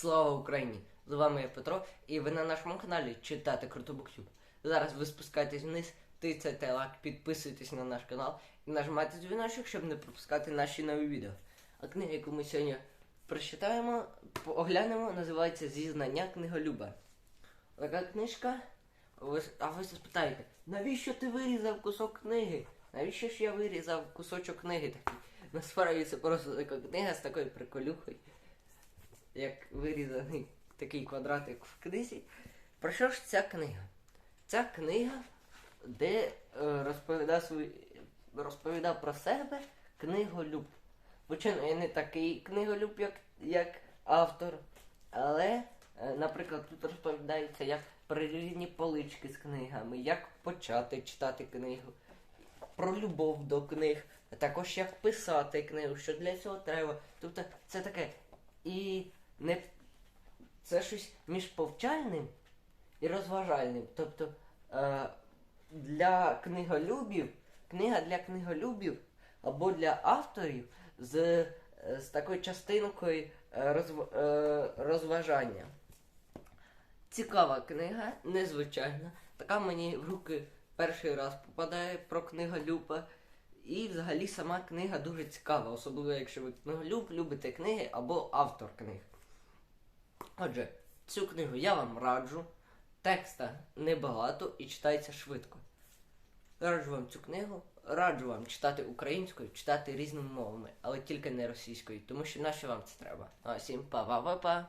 Слава Україні! З вами я Петро, і ви на нашому каналі читати Круто Буктюб. Зараз ви спускаєтесь вниз, тицяйте лайк, підписуйтесь на наш канал і нажимайте дзвіночок, щоб не пропускати наші нові відео. А книга, яку ми сьогодні прочитаємо, оглянемо, називається Зізнання книголюба. Така книжка. А ви спитаєте, навіщо ти вирізав кусок книги? Навіщо ж я вирізав кусочок книги такий? Насправді це просто така книга з такою приколюхою як вирізаний такий квадратик в книзі. Про що ж ця книга? Ця книга, де е, розповідав, свої, розповідав про себе книголюб. Звичайно, я не такий книголюб, як, як автор, але, е, наприклад, тут розповідається, як про різні полички з книгами, як почати читати книгу, про любов до книг, а також як писати книгу, що для цього треба. Тобто це таке і не це щось між повчальним і розважальним. Тобто е, для книголюбів, книга для книголюбів або для авторів з, е, з такою частинкою е, розв, е, розважання. Цікава книга, незвичайна. Така мені в руки перший раз попадає про книголюба. І взагалі сама книга дуже цікава, особливо якщо ви книголюб, любите книги або автор книг. Отже, цю книгу я вам раджу. Текста небагато і читається швидко. Раджу вам цю книгу, раджу вам читати українською, читати різними мовами, але тільки не російською, тому що нащо вам це треба? А всім па-па-па-па!